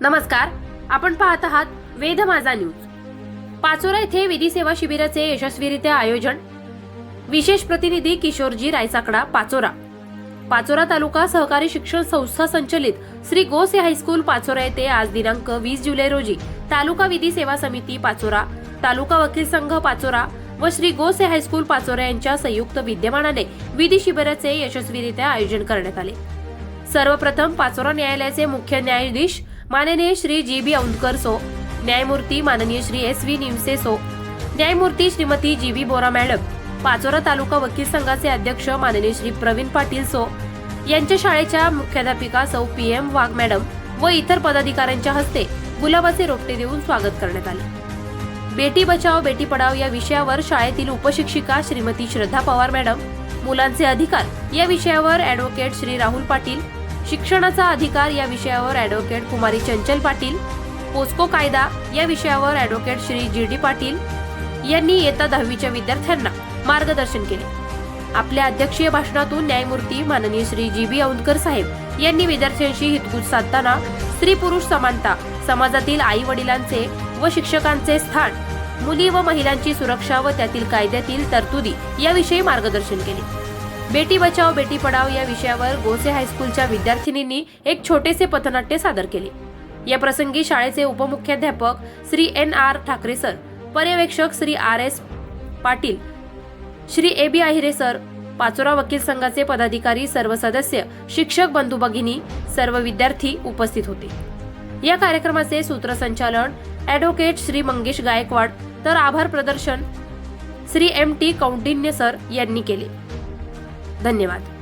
नमस्कार आपण पाहत आहात वेद माझा न्यूज. पाचोरा येथे विधी सेवा शिबिराचे यशस्वीरित्या आयोजन. विशेष प्रतिनिधी किशोरजी रायसाकडा पाचोरा. पाचोरा तालुका सहकारी शिक्षण संस्था संचलित श्री गोसे हायस्कूल पाचोरा येथे आज दिनांक वीस जुलै रोजी तालुका विधी सेवा समिती पाचोरा तालुका वकील संघ पाचोरा व श्री गोसे हायस्कूल पाचोरा यांच्या संयुक्त विद्यमानाने विधी शिबिराचे यशस्वीरित्या आयोजन करण्यात आले. सर्वप्रथम पाचोरा न्यायालयाचे मुख्य न्यायाधीश माननीय श्री जी बी औंदकर सो न्यायमूर्ती माननीय श्री एस व्ही निमसे सो न्यायमूर्ती Shrimati G B Bora madam Pachora तालुका वकील संघाचे अध्यक्ष माननीय श्री प्रवीण पाटील सो यांच्या शाळेच्या मुख्याध्यापिका सौ पी एम वाघ मॅडम व इतर पदाधिकाऱ्यांच्या हस्ते गुलाबाचे रोपटे देऊन स्वागत करण्यात आले. बेटी बचाव बेटी पढाव या विषयावर शाळेतील उपशिक्षिका श्रीमती श्रद्धा पवार मॅडम मुलांचे अधिकार या विषयावर ॲडव्होकेट श्री राहुल पाटील शिक्षणाचा अधिकार या विषयावर ॲडव्होकेट कुमारी चंचल पाटील पोस्को कायदा या विषयावर advocate Shri G D Patil यांनी येत्या दहावीच्या विद्यार्थ्यांना मार्गदर्शन केले. आपल्या अध्यक्षीय भाषणातून न्यायमूर्ती माननीय श्री जी बी औंदकर साहेब यांनी विद्यार्थ्यांशी हितगुज साधताना स्त्री पुरुष समानता समाजातील आई वडिलांचे व शिक्षकांचे स्थान मुली व महिलांची सुरक्षा व त्यातील कायद्यातील तरतुदी याविषयी मार्गदर्शन केले. बेटी बचाव बेटी पढाव या विषयावर गोसे हायस्कूलच्या विद्यार्थिनींनी एक छोटेसे पथनाट्य सादर केले. या प्रसंगी शाळेचे उपमुख्याध्यापक Shri N R Thakre sir पर्यवेक्षक Shri R S Patil Shri A B Ahire sir Pachora वकील संघाचे पदाधिकारी सर्व सदस्य शिक्षक बंधू भगिनी सर्व विद्यार्थी उपस्थित होते. या कार्यक्रमाचे सूत्रसंचालन ॲडव्होकेट श्री मंगेश गायकवाड तर आभार प्रदर्शन Shri M T Kaundinya sir यांनी केले. धन्यवाद.